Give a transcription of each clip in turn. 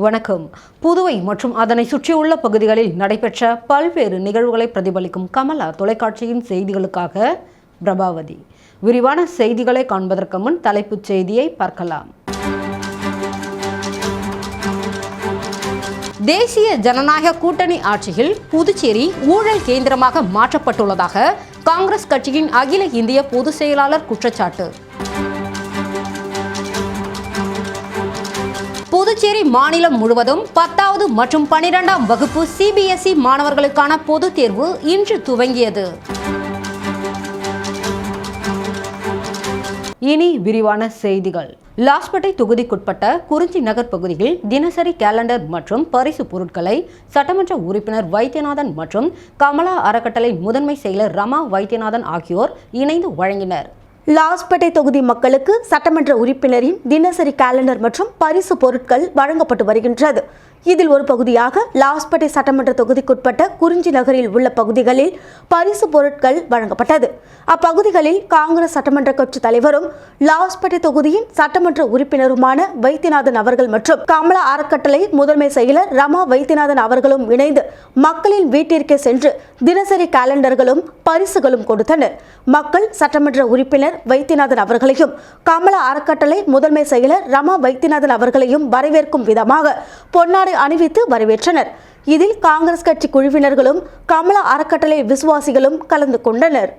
வணக்கம். புதுவை மற்றும் அதனை சுற்றியுள்ள பகுதிகளில் நடைபெற்ற பல்வேறு நிகழ்வுகளை பிரதிபலிக்கும் கமலா தொலைக்காட்சியின் செய்திகளுக்காக பிரபாவதி. விரிவான செய்திகளை காண்பதற்கு முன் தலைப்புச் செய்தியை பார்க்கலாம். தேசிய ஜனநாயக கூட்டணி ஆட்சியில் புதுச்சேரி ஊழல் கேந்திரமாக மாற்றப்பட்டுள்ளதாக காங்கிரஸ் கட்சியின் அகில இந்திய பொதுச் செயலாளர் குற்றச்சாட்டு. புதுச்சேரி மாநிலம் முழுவதும் பத்தாவது மற்றும் பனிரெண்டாம் வகுப்பு சிபிஎஸ்இ மாணவர்களுக்கான பொதுத் தேர்வு இன்று துவங்கியது. இனி விரிவான செய்திகள். லாஸ்பேட்டை தொகுதிக்குட்பட்ட குறிஞ்சி நகர் பகுதியில் தினசரி கேலண்டர் மற்றும் பரிசு பொருட்களை சட்டமன்ற உறுப்பினர் வைத்தியநாதன் மற்றும் கமலா அறக்கட்டளை முதன்மை செயலர் ரமா வைத்தியநாதன் ஆகியோர் இணைந்து வழங்கினர். லாஸ்பேட்டை தொகுதி மக்களுக்கு சட்டமன்ற உறுப்பினரின் தினசரி கேலண்டர் மற்றும் பரிசு பொருட்கள் வழங்கப்பட்டு வருகின்றது. இதில் ஒரு பகுதியாக லாஸ்பேட்டை சட்டமன்ற தொகுதிக்குட்பட்ட குறிஞ்சி நகரில் உள்ள பகுதிகளில் பரிசு பொருட்கள் வழங்கப்பட்டது. அப்பகுதிகளில் காங்கிரஸ் சட்டமன்ற கட்சி தலைவரும் லாஸ்பேட்டை தொகுதியின் சட்டமன்ற உறுப்பினருமான வைத்தியநாதன் அவர்கள் மற்றும் கமலா அறக்கட்டளை முதன்மை செயலர் ரமா வைத்தியநாதன் அவர்களும் இணைந்து மக்களின் வீட்டிற்கே சென்று தினசரி கேலண்டர்களும் பரிசுகளும் கொடுத்தனர். மக்கள் சட்டமன்ற உறுப்பினர் வைத்தியநாதன் அவர்களையும் கமலா அறக்கட்டளை முதன்மை செயலர் ரமா வைத்தியநாதன் அவர்களையும் வரவேற்கும் விதமாக பொன்னாடை அணிவித்து வரவேற்றனர். இதில் காங்கிரஸ் கட்சி குழுவினர்களும் கமல அறக்கட்டளை விசுவாசிகளும் கலந்து கொண்டனர்.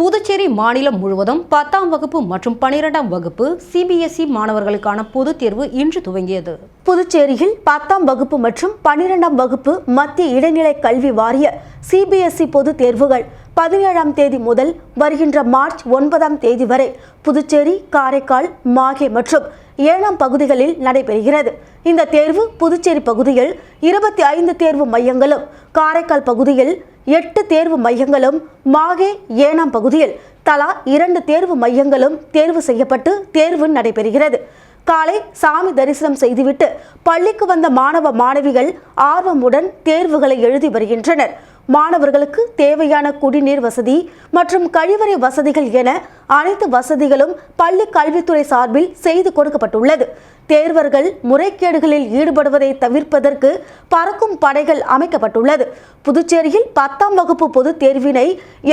புதுச்சேரி மாநிலம் முழுவதும் பத்தாம் வகுப்பு மற்றும் பனிரெண்டாம் வகுப்பு சிபிஎஸ்இ மாணவர்களுக்கான பொதுத் தேர்வு இன்று துவங்கியது. புதுச்சேரியில் பத்தாம் வகுப்பு மற்றும் பன்னிரெண்டாம் வகுப்பு மத்திய இடைநிலை கல்வி வாரிய சிபிஎஸ்இ பொதுத் தேர்வுகள் பதினேழாம் தேதி முதல் வருகின்ற மார்ச் ஒன்பதாம் தேதி வரை புதுச்சேரி காரைக்கால் மாகே மற்றும் ஏழாம் பகுதிகளில் நடைபெறுகிறது. இந்த தேர்வு புதுச்சேரி பகுதியில் இருபத்தி ஐந்து தேர்வு மையங்களும் காரைக்கால் பகுதியில் எட்டு தேர்வு மையங்களும் மாகே ஏனாம் பகுதியில் தலா இரண்டு தேர்வு மையங்களும் தேர்வு செய்யப்பட்டு தேர்வு நடைபெறுகிறது. காலை சாமி தரிசனம் செய்துவிட்டு பள்ளிக்கு வந்த மாணவ மாணவிகள் ஆர்வமுடன் தேர்வுகளை எழுதி வருகின்றனர். மாணவர்களுக்கு தேவையான குடிநீர் வசதி மற்றும் கழிவறை வசதிகள் என அனைத்து வசதிகளும் பள்ளி கல்வித்துறை சார்பில் செய்து கொடுக்கப்பட்டுள்ளது. தேர்வர்கள் முறைகேடுகளில் ஈடுபடுவதை தவிர்ப்பதற்கு பறக்கும் படைகள் அமைக்கப்பட்டுள்ளது. புதுச்சேரியில் பத்தாம் வகுப்பு பொதுத் தேர்வினை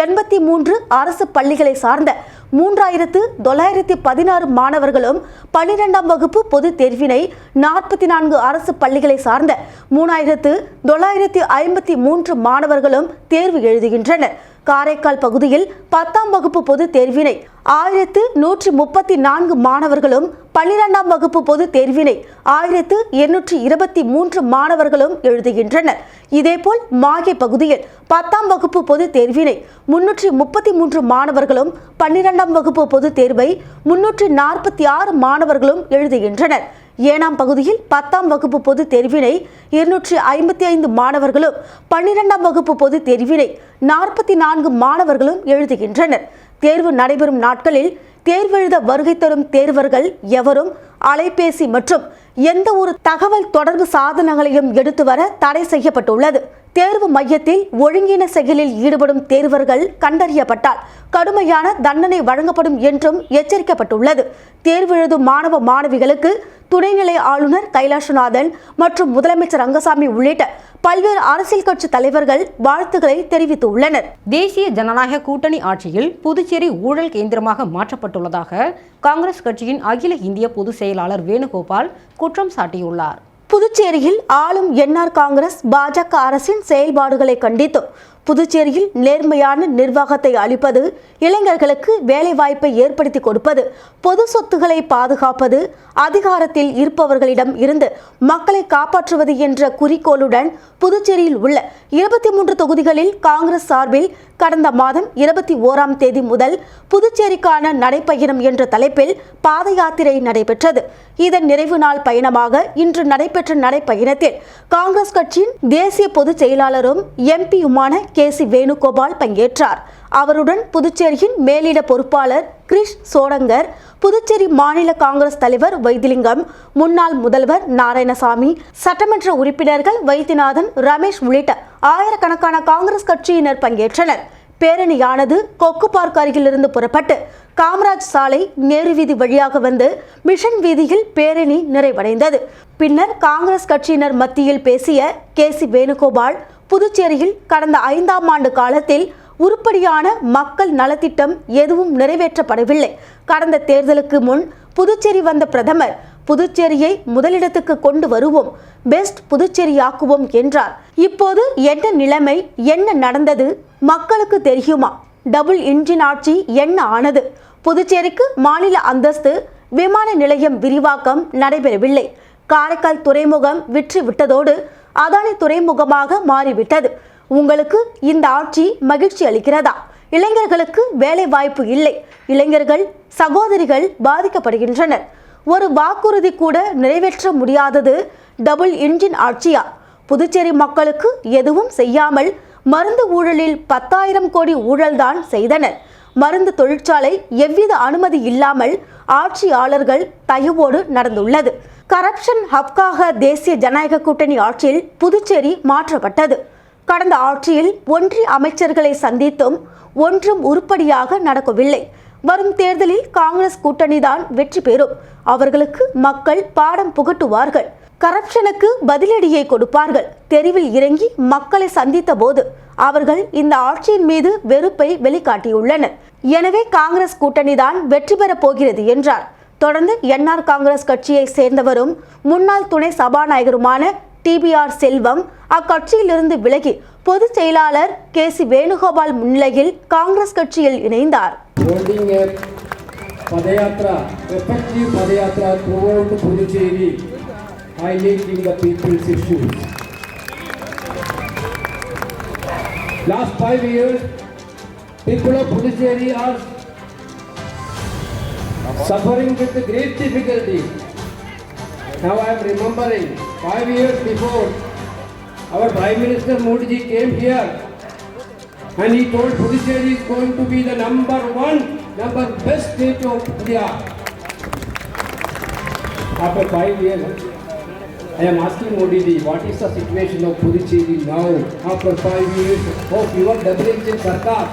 எண்பத்தி மூன்று அரசு பள்ளிகளை சார்ந்த மூன்றாயிரத்து தொள்ளாயிரத்தி பதினாறு மாணவர்களும் பன்னிரெண்டாம் வகுப்பு பொதுத் தேர்வினை நாற்பத்தி நான்கு அரசு பள்ளிகளை சார்ந்த மூணாயிரத்து தொள்ளாயிரத்தி ஐம்பத்தி மூன்று மாணவர்களும் தேர்வு எழுதுகின்றனர். காரைக்கால் பகுதியில் பத்தாம் வகுப்பு பொது தேர்வினை ஆயிரத்து நூற்றி முப்பத்தி நான்கு மாணவர்களும் பன்னிரெண்டாம் வகுப்பு பொது தேர்வினை ஆயிரத்து எண்ணூற்றி இருபத்தி மூன்று மாணவர்களும் எழுதுகின்றனர். இதேபோல் மாகே பகுதியில் பத்தாம் வகுப்பு பொது தேர்வினை முன்னூற்றி முப்பத்தி மூன்று மாணவர்களும் பன்னிரெண்டாம் வகுப்பு பொது தேர்வை முன்னூற்றி நாற்பத்தி ஆறு மாணவர்களும் எழுதுகின்றனர். ஏனாம் பகுதியில் பத்தாம் வகுப்பு பொது தேர்வினை இருநூற்றி ஐம்பத்தி ஐந்து மாணவர்களும் பன்னிரெண்டாம் வகுப்பு பொது தேர்வினை நாற்பத்தி நான்கு மாணவர்களும் எழுதுகின்றனர். தேர்வு நடைபெறும் நாட்களில் தேர்வெழுத வருகை தரும் தேர்வர்கள் எவரும் அலைபேசி மற்றும் எந்த ஒரு தகவல் தொடர்பு சாதனங்களையும் எடுத்து வர தடை செய்யப்பட்டுள்ளது. தேர்வு மையத்தில் ஒழுங்கின செயலில் ஈடுபடும் தேர்வர்கள் கண்டறியப்பட்டால் கடுமையான தண்டனை வழங்கப்படும் என்றும் எச்சரிக்கப்பட்டுள்ளது. தேர்வு எழுதும் மாணவ மாணவிகளுக்கு துணைநிலை ஆளுநர் கைலாசநாதன் மற்றும் முதலமைச்சர் ரங்கசாமி உள்ளிட்ட பல்வேறு அரசியல் கட்சி தலைவர்கள் வாழ்த்துக்களை தெரிவித்துள்ளனர். தேசிய ஜனநாயக கூட்டணி ஆட்சியில் புதுச்சேரி ஊழல் கேந்திரமாக மாற்றப்பட்டுள்ளதாக காங்கிரஸ் கட்சியின் அகில இந்திய பொதுச் செயலாளர் வேணுகோபால் குற்றம் சாட்டியுள்ளார். புதுச்சேரியில் ஆளும் என்ஆர் காங்கிரஸ் பாஜக அரசின் செயல்பாடுகளை கண்டித்து புதுச்சேரியில் நேர்மையான நிர்வாகத்தை அளிப்பது இளைஞர்களுக்கு வேலைவாய்ப்பை ஏற்படுத்தி கொடுப்பது பொது சொத்துக்களை பாதுகாப்பது அதிகாரத்தில் இருப்பவர்களிடம் இருந்து மக்களை காப்பாற்றுவது என்ற குறிக்கோளுடன் புதுச்சேரியில் உள்ள இருபத்தி மூன்று தொகுதிகளில் காங்கிரஸ் சார்பில் கடந்த மாதம் இருபத்தி ஓராம் தேதி முதல் புதுச்சேரிக்கான நடைப்பயணம் என்ற தலைப்பில் பாத யாத்திரை நடைபெற்றது. இதன் நிறைவு நாள் பயணமாக இன்று நடைபெற்ற நடைப்பயணத்தில் காங்கிரஸ் கட்சியின் தேசிய பொதுச் செயலாளரும் எம்பியுமான கே சி வேணுகோபால் பங்கேற்றார். அவருடன் புதுச்சேரியின் மேலிட பொறுப்பாளர் கிரிஷ் சோடங்கர் புதுச்சேரி மாநில காங்கிரஸ் தலைவர் வைத்திலிங்கம் முன்னாள் முதல்வர் நாராயணசாமி சட்டமன்ற உறுப்பினர்கள் வைத்தியநாதன் ரமேஷ் உள்ளிட்ட ஆயிரக்கணக்கான காங்கிரஸ் கட்சியினர் பங்கேற்றனர். பேரணியானது கொக்கு பார்க் அருகிலிருந்து புறப்பட்டு காமராஜ் சாலை நேரு வீதி வழியாக வந்து மிஷன் வீதியில் பேரணி நிறைவடைந்தது. பின்னர் காங்கிரஸ் கட்சியினர் மத்தியில் பேசிய கே சி வேணுகோபால் புதுச்சேரியில் கடந்த ஐந்தாம் ஆண்டு காலத்தில் உருப்படியான மக்கள் நலத்திட்டம் எதுவும் நிறைவேற்றப்படவில்லை. கடந்த தேர்தலுக்கு முன் புதுச்சேரி வந்த பிரதமர் புதுச்சேரியை முதலிடத்துக்கு கொண்டு வருவோம் பெஸ்ட் புதுச்சேரியாக்குவோம் என்றார். இப்போது என்ன நிலைமை என்ன நடந்தது மக்களுக்கு தெரியுமா? டபுள் இன்ஜின் ஆட்சி என்ன ஆனது? புதுச்சேரிக்கு மாநில அந்தஸ்து விமான நிலையம் விரிவாக்கம் நடைபெறவில்லை. காரைக்கால் துறைமுகம் விற்று விட்டதோடு அதானி துறைமுகமாக மாறிவிட்டது. உங்களுக்கு இந்த ஆட்சி மகிழ்ச்சி அளிக்கிறதா? இளைஞர்களுக்கு வேலை வாய்ப்பு இல்லை. இளைஞர்கள் சகோதரிகள் பாதிக்கப்படுகின்றனர். ஒரு வாக்குறுதி கூட நிறைவேற்ற முடியாதது டபுள் இன்ஜின் ஆட்சியா? புதுச்சேரி மக்களுக்கு எதுவும் செய்யாமல் மருந்து ஊழலில் பத்தாயிரம் கோடி ஊழல்தான் செய்தனர். மருந்து தொழிற்சாலை எவ்வித அனுமதி இல்லாமல் ஆட்சியாளர்கள் தயவோடு நடந்துள்ளது. கரப்ஷன் ஹப்காக தேசிய ஜனநாயக கூட்டணி ஆட்சியில் புதுச்சேரி மாற்றப்பட்டது. கடந்த ஆட்சியில் ஒன்றிய அமைச்சர்களை சந்தித்தும் ஒன்றும் உருப்படியாக நடக்கவில்லை. வரும் தேர்தலில் காங்கிரஸ் கூட்டணிதான் வெற்றி பெறும். அவர்களுக்கு மக்கள் பாடம் புகட்டுவார்கள். கரப்ஷனுக்கு பதிலடியை கொடுப்பார்கள். தெருவில் இறங்கி மக்களை சந்தித்த போது அவர்கள் இந்த ஆட்சியின் மீது வெறுப்பை வெளிக்காட்டியுள்ளனர். எனவே காங்கிரஸ் கூட்டணிதான் வெற்றி பெறப் போகிறது என்றார். தொடர்ந்து என்ஆர் காங்கிரஸ் கட்சியை சேர்ந்தவரும் முன்னாள் துணை சபாநாயகருமான டிபிஆர் செல்வம் அக்கட்சியிலிருந்து விலகி பொதுச் செயலாளர் கே சி வேணுகோபால் முன்னிலையில் காங்கிரஸ் கட்சியில் இணைந்தார். பதயாத்ரா a throughout Puducherry, highlighting the people's issues. Last five years, people of Puducherry are suffering with great difficulty. Now I am remembering, five years before, our Prime Minister Modi ji came here and he told Puducherry is going to be the number one, number best state of India. After five years, I am asking Modi what is the situation of Puducherry now? After five years of your double engine Sarkar,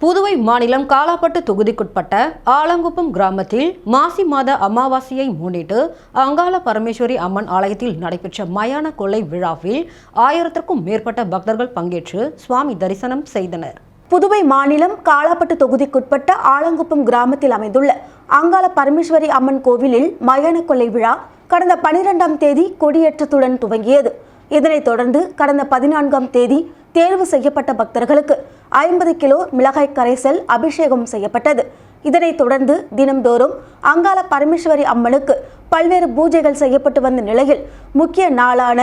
Puduvai மாநிலம் காலாப்பட்டு தொகுதிக்குட்பட்ட ஆலங்குப்பம் கிராமத்தில் மாசி மாத அமாவாசையை முன்னிட்டு அங்காள பரமேஸ்வரி அம்மன் ஆலயத்தில் நடைபெற்ற மயான கொள்ளை விழாவில் ஆயிரத்திற்கும் மேற்பட்ட பக்தர்கள் பங்கேற்று சுவாமி தரிசனம் செய்தனர் புதுவை மாநிலம் காலாப்பட்டு தொகுதிக்குட்பட்ட ஆலங்குப்பம் கிராமத்தில் அமைந்துள்ள அங்காள பரமேஸ்வரி அம்மன் கோவிலில் மயான கொள்ளை விழா கடந்த பனிரெண்டாம் தேதி கொடியேற்றத்துடன் துவங்கியது. இதனைத் தொடர்ந்து கடந்த பதினான்காம் தேதி தேர்வு செய்யப்பட்ட பக்தர்களுக்கு ஐம்பது கிலோ மிளகாய் கரைசல் அபிஷேகம் செய்யப்பட்டது. இதனைத் தொடர்ந்து தினம்தோறும் அங்காள பரமேஸ்வரி அம்மனுக்கு பல்வேறு பூஜைகள் செய்யப்பட்டு வந்த நிலையில் முக்கிய நாளான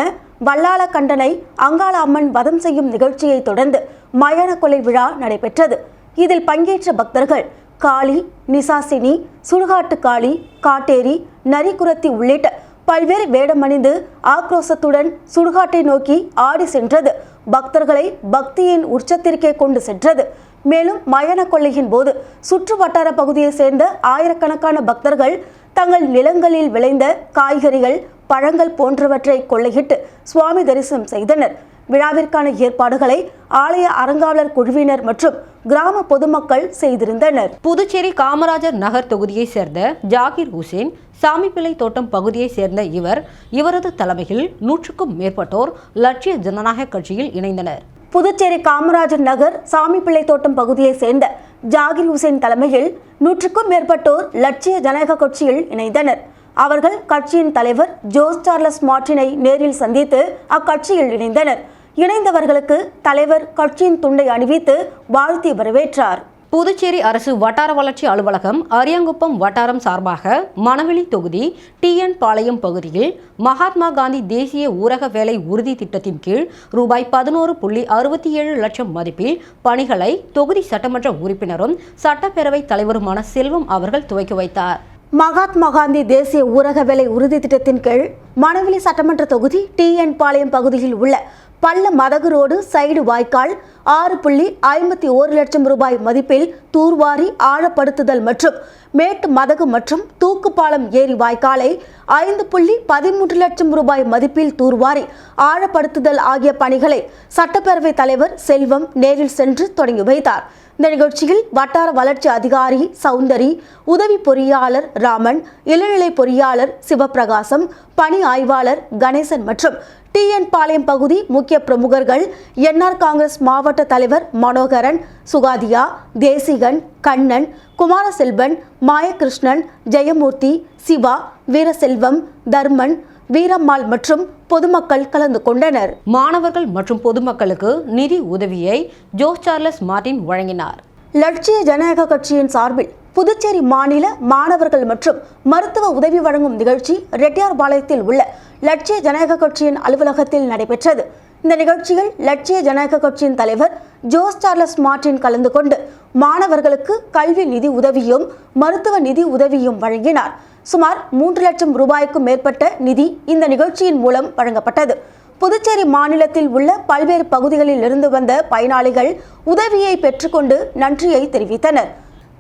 வல்லாள கண்டனை அங்காள அம்மன் வதம் செய்யும் நிகழ்ச்சியை தொடர்ந்து மயான கொலை விழா நடைபெற்றது. இதில் பங்கேற்ற பக்தர்கள் காளி நிசாசினி சுடுகாட்டு காளி காட்டேரி நரிக்குரத்தி உள்ளிட்ட பல்வேறு வேடமணிந்து ஆக்ரோசத்துடன் சுடுகாட்டை நோக்கி ஆடி சென்றது. பக்தர்களை பக்தியின் உச்சத்திற்கே கொண்டு சென்றது. மேலும் மயான கொள்ளையின் போது சுற்று வட்டார பகுதியை சேர்ந்த ஆயிரக்கணக்கான பக்தர்கள் தங்கள் நிலங்களில் விளைந்த காய்கறிகள் பழங்கள் போன்றவற்றை கொள்ளையிட்டு சுவாமி தரிசனம் செய்தனர். விழாவிற்கான ஏற்பாடுகளை ஆலய அறங்காவலர் குழுவினர் மற்றும் கிராம பொதுமக்கள் செய்திருந்தனர். புதுச்சேரி காமராஜர் நகர் தொகுதியைச் சேர்ந்த ஜாகிர் ஹுசேன் சாமிப்பிள்ளை தோட்டம் பகுதியைச் சேர்ந்த இவர் இவரது தலைமையில் நூற்றுக்கும் மேற்பட்டோர் லட்சிய ஜனநாயக கட்சியில் இணைந்தனர். புதுச்சேரி காமராஜர் நகர் சாமிப்பிள்ளை தோட்டம் பகுதியைச் சேர்ந்த ஜாகிர் ஹுசேன் தலைமையில் நூற்றுக்கும் மேற்பட்டோர் லட்சிய ஜனநாயக கட்சியில் இணைந்தனர். அவர்கள் கட்சியின் தலைவர் ஜோஸ் சார்லஸ் மார்டினை நேரில் சந்தித்து அக்கட்சியில் இணைந்தனர். இணைந்தவர்களுக்கு தலைவர் கட்சியின் துண்டை அணிவித்து வாழ்த்தி வரவேற்றார். புதுச்சேரி அரசு வட்டார வளர்ச்சி அலுவலகம் அரியாங்குப்பம் வட்டாரம் சார்பாக மணவெளி தொகுதி டிஎன் பாளையம் பகுதியில் மகாத்மா காந்தி தேசிய ஊரக வேலை உறுதி திட்டத்தின் கீழ் ரூபாய் பதினோரு புள்ளி அறுபத்தி ஏழு லட்சம் மதிப்பில் பணிகளை தொகுதி சட்டமன்ற உறுப்பினரும் சட்டப்பேரவைத் தலைவருமான செல்வம் அவர்கள் துவக்கி வைத்தார். மகாத்மா காந்தி தேசிய ஊரக வேலை உறுதி திட்டத்தின் கீழ் மணவெளி சட்டமன்ற தொகுதி டி என் பாளையம் பகுதியில் உள்ள பள்ள மதகு ரோடு சைடு வாய்க்கால் ஆறு புள்ளி ஐம்பத்தி ஓரு லட்சம் ரூபாய் மதிப்பில் தூர்வாரி ஆழப்படுத்துதல் மற்றும் மேட்டு மதகு மற்றும் தூக்குப்பாலம் ஏரி வாய்க்காலை ஐந்து புள்ளி பதிமூன்று லட்சம் ரூபாய் மதிப்பில் தூர்வாரி ஆழப்படுத்துதல் ஆகிய பணிகளை சட்டப்பேரவைத் தலைவர் செல்வம் நேரில் சென்று தொடங்கி வைத்தார். இந்த நிகழ்ச்சியில் வட்டார வளர்ச்சி அதிகாரி சௌந்தரி உதவி பொறியாளர் ராமன் இளநிலை பொறியாளர் சிவபிரகாசம் பணி ஆய்வாளர் கணேசன் மற்றும் டிஎன் பாளையம் பகுதி முக்கிய பிரமுகர்கள் என்ஆர் காங்கிரஸ் மாவட்ட தலைவர் மனோகரன் சுகாதியா தேசிகன் கண்ணன் குமாரசெல்வன் மாயகிருஷ்ணன் ஜெயமூர்த்தி சிவா வீரசெல்வம் தர்மன் வீரம்மாள் மற்றும் பொதுமக்கள் கலந்து கொண்டனர். மாணவர்கள் மற்றும் பொதுமக்களுக்கு நிதி உதவியை ஜோஸ் சார்லஸ் மார்டின் வழங்கினார். லட்சிய ஜனநாயக கட்சியின் சார்பில் புதுச்சேரி மாநில மாணவர்கள் மற்றும் மருத்துவ உதவி வழங்கும் நிகழ்ச்சி ரெட்டியார்பாளையத்தில் உள்ள லட்சிய ஜனநாயக கட்சியின் அலுவலகத்தில் நடைபெற்றது. இந்த நிகழ்ச்சியில் லட்சிய ஜனநாயக கட்சியின் தலைவர் ஜோஸ் சார்லஸ் மார்டின் கலந்து கொண்டு மாணவர்களுக்கு கல்வி நிதி உதவியும் மருத்துவ நிதி உதவியும் வழங்கினார். சுமார் மூன்று லட்சம் ரூபாய்க்கும் மேற்பட்ட நிதி இந்த நிகழ்ச்சியின் மூலம் வழங்கப்பட்டது. புதுச்சேரி மாநிலத்தில் உள்ள பல்வேறு பகுதிகளில் இருந்து வந்த பயனாளிகள் உதவியை பெற்றுக்கொண்டு நன்றியை தெரிவித்தனர்.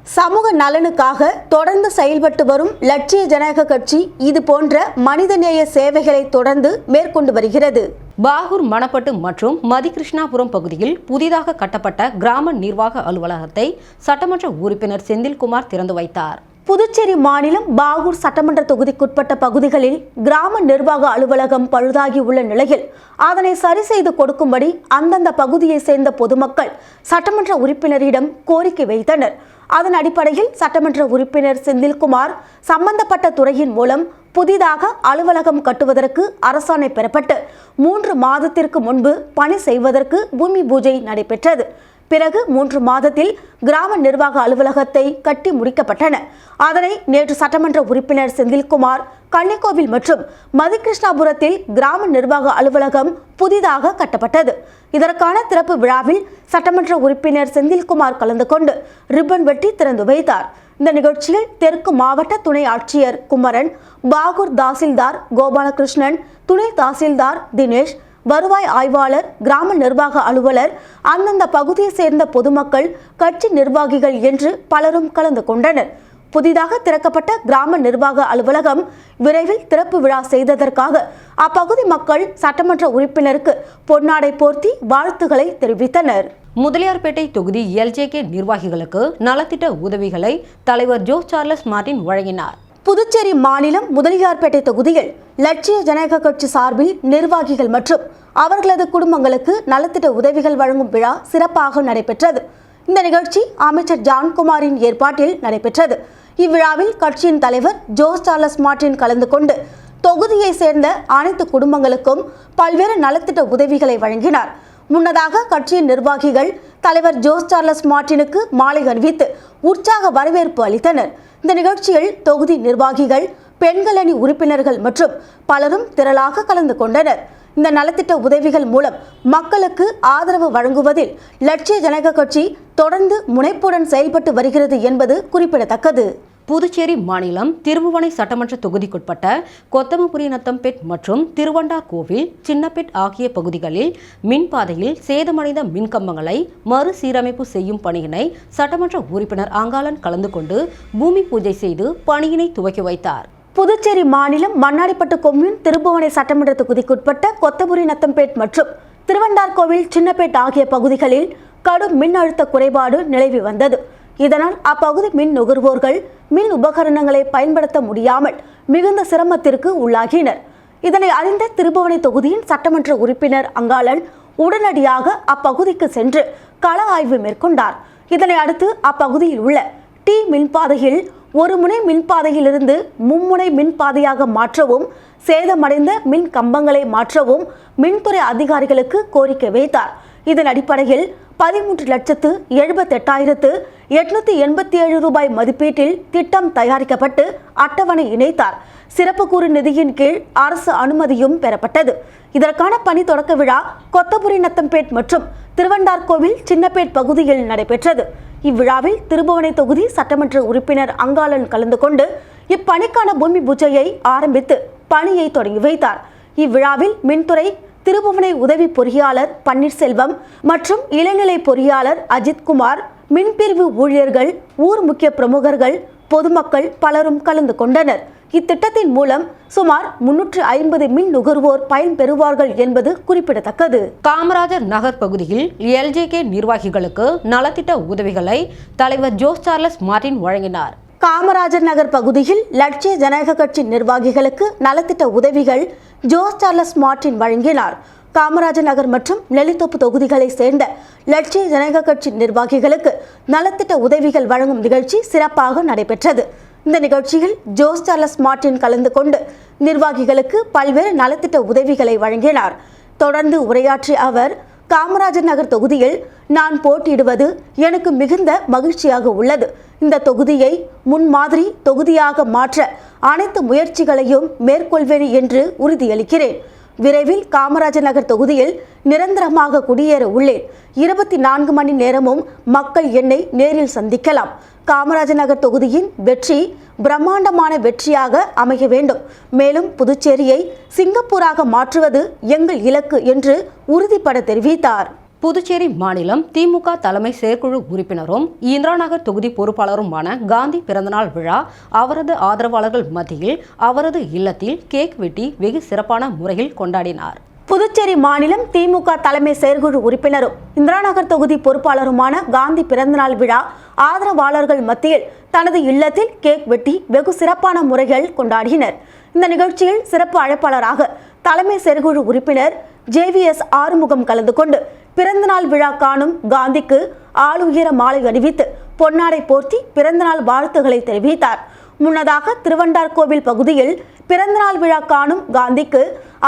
சமூக நலனுக்காக தொடர்ந்து செயல்பட்டு வரும் லட்சிய ஜனநாயக கட்சி இது போன்ற மனிதநேய சேவைகளை தொடர்ந்து மேற்கொண்டு வருகிறது. பாகூர் மணப்பட்டு மற்றும் மதிகிருஷ்ணாபுரம் பகுதியில் புதிதாக கட்டப்பட்ட கிராம நிர்வாக அலுவலகத்தை சட்டமன்ற உறுப்பினர் செந்தில்குமார் திறந்து வைத்தார். புதுச்சேரி மாநிலம் பாகூர் சட்டமன்ற தொகுதிக்குட்பட்ட பகுதிகளில் கிராம நிர்வாக அலுவலகம் பழுதாகி உள்ள நிலையில் அதனை சரி செய்து கொடுக்கும்படி அந்தந்த பகுதியை சேர்ந்த பொதுமக்கள் சட்டமன்ற உறுப்பினரிடம் கோரிக்கை வைத்தனர். அதன் அடிப்படையில் சட்டமன்ற உறுப்பினர் செந்தில்குமார் சம்பந்தப்பட்ட துறையின் மூலம் புதிதாக அலுவலகம் கட்டுவதற்கு அரசாணை பெறப்பட்டு மூன்று மாதத்திற்கு முன்பு பணி செய்வதற்கு பூமி பூஜை நடைபெற்றது. பிறகு மூன்று மாதத்தில் கிராம நிர்வாக அலுவலகத்தை கட்டி முடிக்கப்பட்டன. அதனை நேற்று சட்டமன்ற உறுப்பினர் செந்தில்குமார் கன்னிக்கோவில் மற்றும் மதிகிருஷ்ணாபுரத்தில் கிராம நிர்வாக அலுவலகம் புதிதாக கட்டப்பட்டது. இதற்கான திறப்பு விழாவில் சட்டமன்ற உறுப்பினர் செந்தில்குமார் கலந்து கொண்டு ரிப்பன் வெட்டி திறந்து வைத்தார். இந்த நிகழ்ச்சியில் தெற்கு மாவட்ட துணை ஆட்சியர் குமரன் பாகூர் தாசில்தார் கோபாலகிருஷ்ணன் துணை தாசில்தார் தினேஷ் வருவாய் ஆய்வாளர் கிராம நிர்வாக அலுவலர் அந்தந்த பகுதியை சேர்ந்த பொதுமக்கள் கட்சி நிர்வாகிகள் என்று பலரும் கலந்து கொண்டனர். புதிதாக திறக்கப்பட்ட கிராம நிர்வாக அலுவலகம் விரைவில் திறப்பு விழா செய்ததற்காக அப்பகுதி மக்கள் சட்டமன்ற உறுப்பினருக்கு பொன்னாடை போர்த்தி வாழ்த்துக்களை தெரிவித்தனர். முதலியார்பேட்டை தொகுதி எல்ஜேகே நிர்வாகிகளுக்கு நலத்திட்ட உதவிகளை தலைவர் ஜோ சார்லஸ் மார்டின் வழங்கினார். புதுச்சேரி மாநிலம் முதலியார்பேட்டை தொகுதியில் லட்சிய ஜனநாயக கட்சி சார்பில் நிர்வாகிகள் மற்றும் அவர்களது குடும்பங்களுக்கு நலத்திட்ட உதவிகள் வழங்கும் விழா சிறப்பாக நடைபெற்றது. இந்த நிகழ்ச்சி அமைச்சர் ஜான்குமாரின் ஏற்பாட்டில் நடைபெற்றது. இவ்விழாவில் கட்சியின் தலைவர் ஜோஸ் சார்லஸ் மார்டின் கலந்து கொண்டு தொகுதியை சேர்ந்த அனைத்து குடும்பங்களுக்கும் பல்வேறு நலத்திட்ட உதவிகளை வழங்கினார். முன்னதாக கட்சியின் நிர்வாகிகள் தலைவர் ஜோஸ் சார்லஸ் மார்டினுக்கு மாலை அணிவித்து உற்சாக வரவேற்பு அளித்தனர். இந்த நிகழ்ச்சியில் தொகுதி நிர்வாகிகள் பெண்கள் அணி உறுப்பினர்கள் மற்றும் பலரும் திரளாக கலந்து கொண்டனர். இந்த நலத்திட்ட உதவிகள் மூலம் மக்களுக்கு ஆதரவு வழங்குவதில் லட்சிய ஜனக கட்சி தொடர்ந்து முனைப்புடன் செயல்பட்டு வருகிறது என்பது குறிப்பிடத்தக்கது. புதுச்சேரி மாநிலம் திருபுவனை சட்டமன்ற தொகுதிக்குட்பட்ட கொத்தமபுரி நத்தம்பேட் மற்றும் திருவண்டார்கோவில் சின்னப்பேட் ஆகிய பகுதிகளில் மின்பாதையில் சேதமடைந்த மின்கம்பங்களை மறுசீரமைப்பு செய்யும் பணியினை சட்டமன்ற உறுப்பினர் அங்காளன் கலந்து கொண்டு பூமி பூஜை செய்து பணியினை துவக்கி வைத்தார். புதுச்சேரி மாநிலம் மண்ணாடிப்பட்டு கொம்யூன் திருபுவனை சட்டமன்ற தொகுதிக்குட்பட்ட கொத்தபுரி நத்தம்பேட் மற்றும் திருவண்டார்கோவில் சின்னப்பேட் ஆகிய பகுதிகளில் கடும் மின் அழுத்த குறைபாடு நிலவி வந்தது. இதனால் அப்பகுதி மின் நுகர்வோர்கள் மின் உபகரணங்களை பயன்படுத்த முடியாமல் மிகுந்த சிரமத்திற்கு உள்ளாகினர். இதனை அறிந்த திருபுவனை தொகுதியின் சட்டமன்ற உறுப்பினர் அங்காளன் உடனடியாக அப்பகுதிக்கு சென்று கள ஆய்வு மேற்கொண்டார். இதனை அடுத்து அப்பகுதியில் உள்ள டி மின்பாதையில் ஒரு முனை மின்பாதையிலிருந்து மும்முனை மின்பாதையாக மாற்றவும் சேதமடைந்த மின் கம்பங்களை மாற்றவும் மின்துறை அதிகாரிகளுக்கு கோரிக்கை வைத்தார். இதன் அடிப்படையில் பதிமூன்று லட்சத்து எழுபத்தெட்டாயிரத்து எட்நூத்தி எண்பத்தி ஏழு ரூபாய் மதிப்பீட்டில் திட்டம் தயாரிக்கப்பட்டு அட்டவணை இணைத்தார். சிறப்பு கூறு நிதியின் கீழ் அரசு அனுமதியும் பெறப்பட்டது. இதற்கான பணி தொடக்க விழா கொத்தபுரி நத்தம்பேட் மற்றும் திருவண்டார்கோவில் சின்னப்பேட் பகுதியில் நடைபெற்றது. இவ்விழாவில் திருபுவனை தொகுதி சட்டமன்ற உறுப்பினர் அங்காளன் கலந்து கொண்டு இப்பணிக்கான பூமி பூஜையை ஆரம்பித்து பணியை தொடங்கி வைத்தார். இவ்விழாவில் மின்துறை திருபுவனை உதவி பொறியாளர் பன்னீர்செல்வம் மற்றும் இளநிலை பொறியாளர் அஜித்குமார் மின்பிரிவு ஊழியர்கள் ஊர் முக்கிய பிரமுகர்கள் பொதுமக்கள் பலரும் கலந்து கொண்டனர். இத்திட்டத்தின் மூலம் சுமார் முன்னூற்று ஐம்பது மின் நுகர்வோர் பயன்பெறுவார்கள் என்பது குறிப்பிடத்தக்கது. காமராஜர் நகர் பகுதியில் எல்ஜேகே நிர்வாகிகளுக்கு நலத்திட்ட உதவிகளை தலைவர் ஜோஸ் சார்லஸ் மார்டின் வழங்கினார். காமராஜர் நகர் பகுதியில் லட்சிய ஜனநாயக கட்சி நிர்வாகிகளுக்கு நலத்திட்ட உதவிகள் ஜோஸ் சார்லஸ் மார்டின் வழங்கினார். காமராஜர் நகர் மற்றும் நெல்லித்தோப்பு தொகுதிகளை சேர்ந்த லட்சிய ஜனநாயக கட்சி நிர்வாகிகளுக்கு நலத்திட்ட உதவிகள் வழங்கும் நிகழ்ச்சி சிறப்பாக நடைபெற்றது. இந்த நிகழ்ச்சியில் ஜோஸ் சார்லஸ் மார்டின் கலந்து கொண்டு நிர்வாகிகளுக்கு பல்வேறு நலத்திட்ட உதவிகளை வழங்கினார். தொடர்ந்து உரையாற்றிய அவர் காமராஜர் நகர் தொகுதியில் நான் போட்டியிடுவது எனக்கு மிகுந்த மகிழ்ச்சியாக உள்ளது. இந்த தொகுதியை முன்மாதிரி தொகுதியாக மாற்ற அனைத்து முயற்சிகளையும் மேற்கொள்வேன் என்று உறுதியளிக்கிறேன். விரைவில் காமராஜர் நகர் தொகுதியில் நிரந்தரமாக குடியேற உள்ளேன். இருபத்தி நான்கு மணி நேரமும் மக்கள் என்னை நேரில் சந்திக்கலாம். காமராஜர் நகர் தொகுதியின் வெற்றி பிரம்மாண்டமான வெற்றியாக அமைய வேண்டும். மேலும் புதுச்சேரியை சிங்கப்பூராக மாற்றுவது எங்கள் இலக்கு என்று உறுதிபட தெரிவித்தார். புதுச்சேரி மாநிலம் திமுக தலைமை செயற்குழு உறுப்பினரும் இந்திராநகர் தொகுதி பொறுப்பாளருமான காந்தி பிறந்தநாள் விழா அவரது ஆதரவாளர்கள் மத்தியில் அவரது இல்லத்தில் கேக் வெட்டி வெகு சிறப்பான முறையில் கொண்டாடினார். புதுச்சேரி மாநிலம் திமுக தலைமை செயற்குழு உறுப்பினரும் இந்திராநகர் தொகுதி பொறுப்பாளருமான காந்தி பிறந்தநாள் விழா ஆதரவாளர்கள் மத்தியில் தனது இல்லத்தில் கேக் வெட்டி வெகு சிறப்பான முறைகள் கொண்டாடினர். இந்த நிகழ்ச்சியில் சிறப்பு அழைப்பாளராக தலைமை செயற்குழு உறுப்பினர் ஜேவிஎஸ் ஆறுமுகம் கலந்து கொண்டு பிறந்தநாள் விழா காணும் காந்திக்கு ஆளுயர மாலை அணிவித்து பொன்னாடை போர்த்தி பிறந்தநாள் வாழ்த்துக்களை தெரிவித்தார். முன்னதாக திருவண்டார்கோவில் பகுதியில் பிறந்தநாள் விழா காணும் காந்திக்கு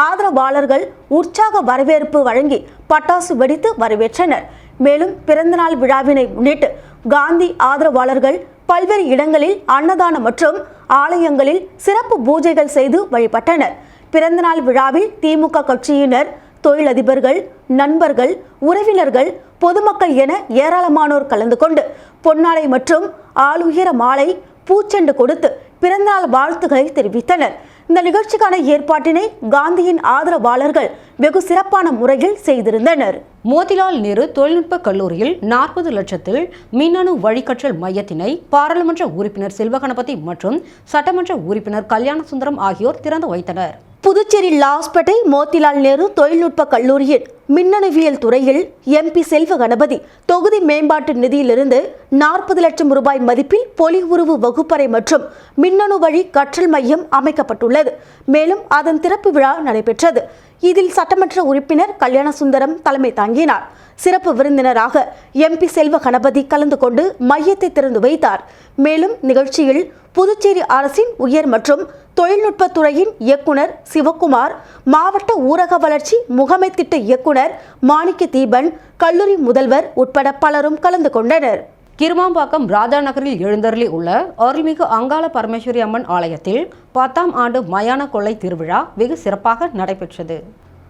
ஆதரவாளர்கள் உற்சாக வரவேற்பு வழங்கி பட்டாசு வெடித்து வரவேற்றனர். மேலும் பிறந்தநாள் விழாவினை முன்னிட்டு காந்தி ஆதரவாளர்கள் பல்வேறு இடங்களில் அன்னதானம் மற்றும் ஆலயங்களில் சிறப்பு பூஜைகள் செய்து வழிபட்டனர். பிறந்தநாள் விழாவில் திமுக கட்சியினர் தொழிலதிபர்கள் நண்பர்கள் உறவினர்கள் பொதுமக்கள் என ஏராளமானோர் கலந்து கொண்டு பொன்னாடை மற்றும் ஆளுயர மாலை பூச்செண்டு கொடுத்து பிறந்தநாள் வாழ்த்துக்களை தெரிவித்தனர். இந்த நிகழ்ச்சிக்கான ஏற்பாட்டினை காந்தியின் ஆதரவாளர்கள் வெகு சிறப்பான முறையில் செய்திருந்தனர். மோதிலால் நேரு தொழில்நுட்ப கல்லூரியில் நாற்பது லட்சத்தில் மின்னணு வழிகற்றல் மையத்தினை பாராளுமன்ற உறுப்பினர் செல்வகணபதி மற்றும் சட்டமன்ற உறுப்பினர் கல்யாணசுந்தரம் ஆகியோர் திறந்து வைத்தனர். புதுச்சேரி லாஸ்பேட்டை மோத்திலால் நேரு தொழில்நுட்ப கல்லூரியின் மின்னணுவியல் துறையில் எம்பி செல்வ கணபதி தொகுதி மேம்பாட்டு நிதியிலிருந்து நாற்பது லட்சம் ரூபாய் மதிப்பில் பொலி உருவு வகுப்பறை மற்றும் மின்னணு வழி கற்றல் மையம் அமைக்கப்பட்டுள்ளது. மேலும் அதன் திறப்பு விழா நடைபெற்றது. இதில் சட்டமன்ற உறுப்பினர் கல்யாணசுந்தரம் தலைமை தாங்கினார். சிறப்பு விருந்தினராக எம்பி செல்வ கணபதி கலந்து கொண்டு மையத்தை திறந்து வைத்தார். மேலும் நிகழ்ச்சியில் புதுச்சேரி அரசின் உயர் மற்றும் தொழில்நுட்பத்துறையின் இயக்குனர் சிவக்குமார் மாவட்ட ஊரக வளர்ச்சி முகமை திட்ட இயக்குனர் மாணிக்க தீபன் கல்லூரி முதல்வர் உட்பட பலரும் கலந்து கொண்டனர். கிருமாம்பாக்கம் ராஜா நகரில் எழுந்தருளி உள்ள அருள்மிகு அங்காள பரமேஸ்வரி அம்மன் ஆலயத்தில் பத்தாம் ஆண்டு மயான கொள்ளை திருவிழா வெகு சிறப்பாக நடைபெற்றது.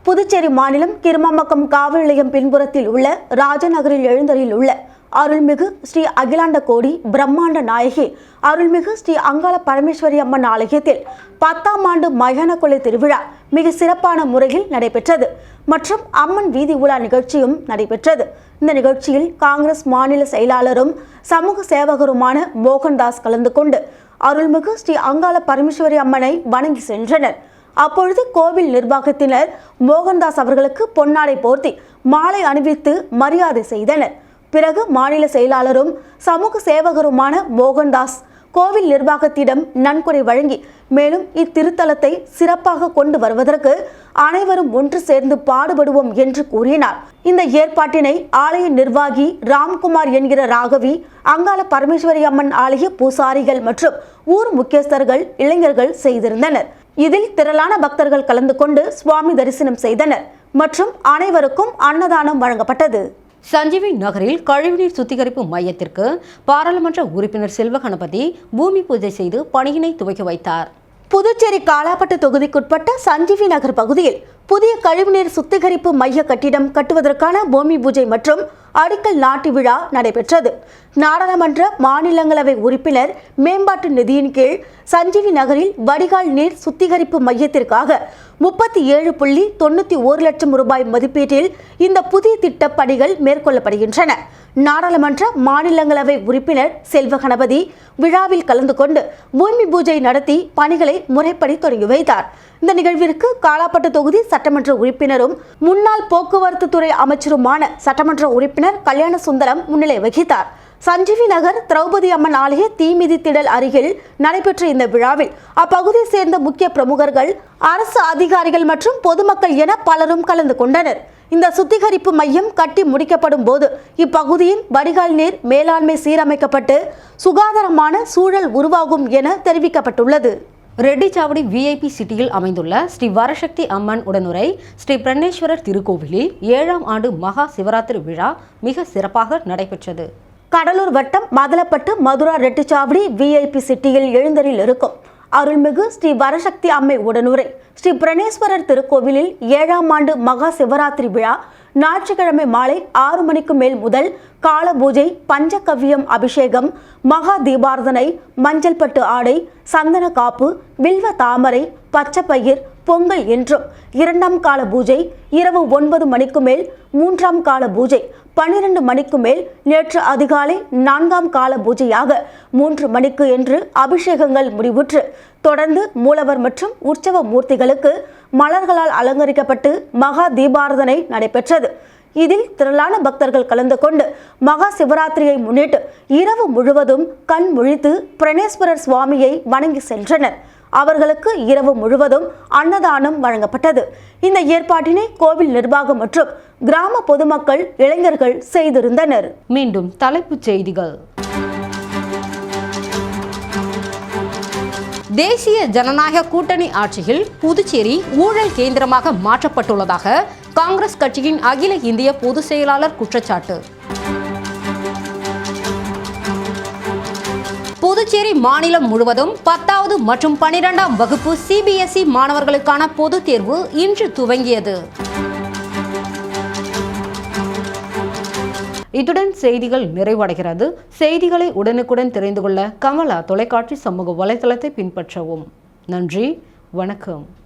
புதுச்சேரி மாநிலம் கிருமாம்பக்கம் காவல் நிலையம் பின்புறத்தில் உள்ள ராஜநகரில் எழுந்தரில் உள்ள அருள்மிகு ஸ்ரீ அகிலாண்ட கோடி பிரம்மாண்ட நாயகி அருள்மிகு ஸ்ரீ அங்காள பரமேஸ்வரி அம்மன் ஆலயத்தில் பத்தாம் ஆண்டு மயான கொள்ளை திருவிழா மிக சிறப்பான முறையில் நடைபெற்றது. மற்றும் அம்மன் வீதி உலா நிகழ்ச்சியும் நடைபெற்றது. இந்த நிகழ்ச்சியில் காங்கிரஸ் மாநில செயலாளரும் சமூக சேவகருமான மோகன்தாஸ் கலந்து கொண்டு அருள்மிகு ஸ்ரீ அங்காள பரமேஸ்வரி அம்மனை வணங்கி சென்றனர். அப்பொழுது கோவில் நிர்வாகத்தினர் மோகன்தாஸ் அவர்களுக்கு பொன்னாடை போர்த்தி மாலை அணிவித்து மரியாதை செய்தனர். பிறகு மாநில செயலாளரும் சமூக சேவகருமான மோகன்தாஸ் கோவில் நிர்வாகத்திடம் நன்கொடை வழங்கி மேலும் இத்திருத்தலத்தை சிறப்பாக கொண்டு வருவதற்கு அனைவரும் ஒன்று சேர்ந்து பாடுபடுவோம் என்று கூறினார். இந்த ஏற்பாட்டினை ஆலய நிர்வாகி ராம்குமார் என்கிற ராகவி அங்காள பரமேஸ்வரி அம்மன் ஆலய பூசாரிகள் மற்றும் ஊர் முக்கியஸ்தர்கள் இளைஞர்கள் செய்திருந்தனர். இதில் திரளான பக்தர்கள் கலந்து கொண்டு சுவாமி தரிசனம் செய்தனர் மற்றும் அனைவருக்கும் அன்னதானம் வழங்கப்பட்டது. சஞ்சீவி நகரில் கழிவுநீர் சுத்திகரிப்பு மையத்திற்கு பாராளுமன்ற உறுப்பினர் செல்வ கணபதி பூமி பூஜை செய்து பணியினை துவக்கி வைத்தார். புதுச்சேரி காலாப்பட்டு தொகுதிக்குட்பட்ட சஞ்சீவி நகர் பகுதியில் புதிய கழிவுநீர் சுத்திகரிப்பு மைய கட்டிடம் கட்டுவதற்கான பூமி பூஜை மற்றும் அடிக்கல் நாட்டு விழா நடைபெற்றது. நாடாளுமன்ற மாநிலங்களவை உறுப்பினர் மேம்பாட்டு நிதியின் கீழ் சஞ்சீவி நகரில் வடிகால் நீர் சுத்திகரிப்பு மையத்திற்காக முப்பத்தி ஏழு புள்ளி தொண்ணூற்றி ஒரு லட்சம் ரூபாய் மதிப்பீட்டில் இந்த புதிய திட்ட பணிகள் மேற்கொள்ளப்படுகின்றன. நாடாளுமன்ற மாநிலங்களவை உறுப்பினர் செல்வ கணபதி விழாவில் கலந்து கொண்டு பூமி பூஜை நடத்தி பணிகளை முறைப்படி தொடங்கி வைத்தார். இந்த நிகழ்விற்கு காலாப்பட்டு தொகுதி சட்டமன்ற உறுப்பினரும் முன்னாள் போக்குவரத்து துறை அமைச்சருமான சட்டமன்ற உறுப்பினர் கல்யாண சுந்தரம் முன்னிலை வகித்தார். சஞ்சீவி நகர் திரௌபதி அம்மன் ஆலய தீமிதி திடல் அருகில் நடைபெற்ற இந்த விழாவில் அப்பகுதியை சேர்ந்த முக்கிய பிரமுகர்கள் அரசு அதிகாரிகள் மற்றும் பொதுமக்கள் என பலரும் கலந்து கொண்டனர். இந்த சுத்திகரிப்பு மையம் கட்டி முடிக்கப்படும் போது இப்பகுதியின் வடிகால் நீர் மேலாண்மை சீரமைக்கப்பட்டு சுகாதாரமான சூழல் உருவாகும் என தெரிவிக்கப்பட்டுள்ளது. ரெட்டிச்சாவடி விஐபி சிட்டியில் அமைந்துள்ள ஸ்ரீ வரசக்தி அம்மன் உடனுரை ஸ்ரீ பிரணேஸ்வரர் திருக்கோவிலில் ஏழாம் ஆண்டு மகா சிவராத்திரி விழா மிக சிறப்பாக நடைபெற்றது. கடலூர் வட்டம் மதலப்பட்டு மதுரா ரெட்டிச்சாவடி விஐபி சிட்டியில் எழுந்தரில் இருக்கும். அருள்மிகு ஸ்ரீ வரசக்தி அம்மை உடனுரை ஸ்ரீ பிரணேஸ்வரர் திருக்கோவிலில் ஏழாம் ஆண்டு மகா சிவராத்திரி விழா ஞாயிற்றுக்கிழமை மாலை ஆறு மணிக்கு மேல் முதல் கால பூஜை பஞ்சகவ்யம் அபிஷேகம் மகா தீபார்த்தனை மஞ்சள் பட்டு ஆடை சந்தன காப்பு வில்வ தாமரை பச்சைப்பயிர் பொங்கல் என்றும் இரண்டாம் கால பூஜை இரவு ஒன்பது மணிக்கு மேல் மூன்றாம் கால பூஜை பன்னிரண்டு மணிக்கு மேல் நேற்று அதிகாலை நான்காம் கால பூஜையாக மூன்று மணிக்கு என்று அபிஷேகங்கள் முடிவுற்று தொடர்ந்து மூலவர் மற்றும் உற்சவ மூர்த்திகளுக்கு மலர்களால் அலங்கரிக்கப்பட்டு மகா தீபாரதனை நடைபெற்றது. இதில் திரளான பக்தர்கள் கலந்து கொண்டு மகா சிவராத்திரியை முன்னிட்டு இரவு முழுவதும் கண் முழித்து பிரணேஸ்வரர் சுவாமியை வணங்கி சென்றனர். அவர்களுக்கு இரவு முழுவதும் அன்னதானம் வழங்கப்பட்டது. இந்த ஏற்பாட்டினை கோவில் நிர்வாகம் மற்றும் கிராம பொதுமக்கள் இளைஞர்கள் செய்திருந்தனர். மீண்டும் தலைப்புச் செய்திகள். தேசிய ஜனநாயக கூட்டணி ஆட்சியில் புதுச்சேரி ஊழல் கேந்திரமாக மாற்றப்பட்டுள்ளதாக காங்கிரஸ் கட்சியின் அகில இந்திய பொதுச் செயலாளர் குற்றச்சாட்டு. புதுச்சேரி மாநிலம் முழுவதும் பத்தாவது மற்றும் பனிரெண்டாம் வகுப்பு சிபிஎஸ்இ மாணவர்களுக்கான பொதுத் தேர்வு இன்று துவங்கியது. இத்துடன் செய்திகள் நிறைவடைகிறது. செய்திகளை உடனுக்குடன் தெரிந்து கொள்ள கமலா தொலைக்காட்சி சமூக வலைதளத்தை பின்பற்றவும். நன்றி வணக்கம்.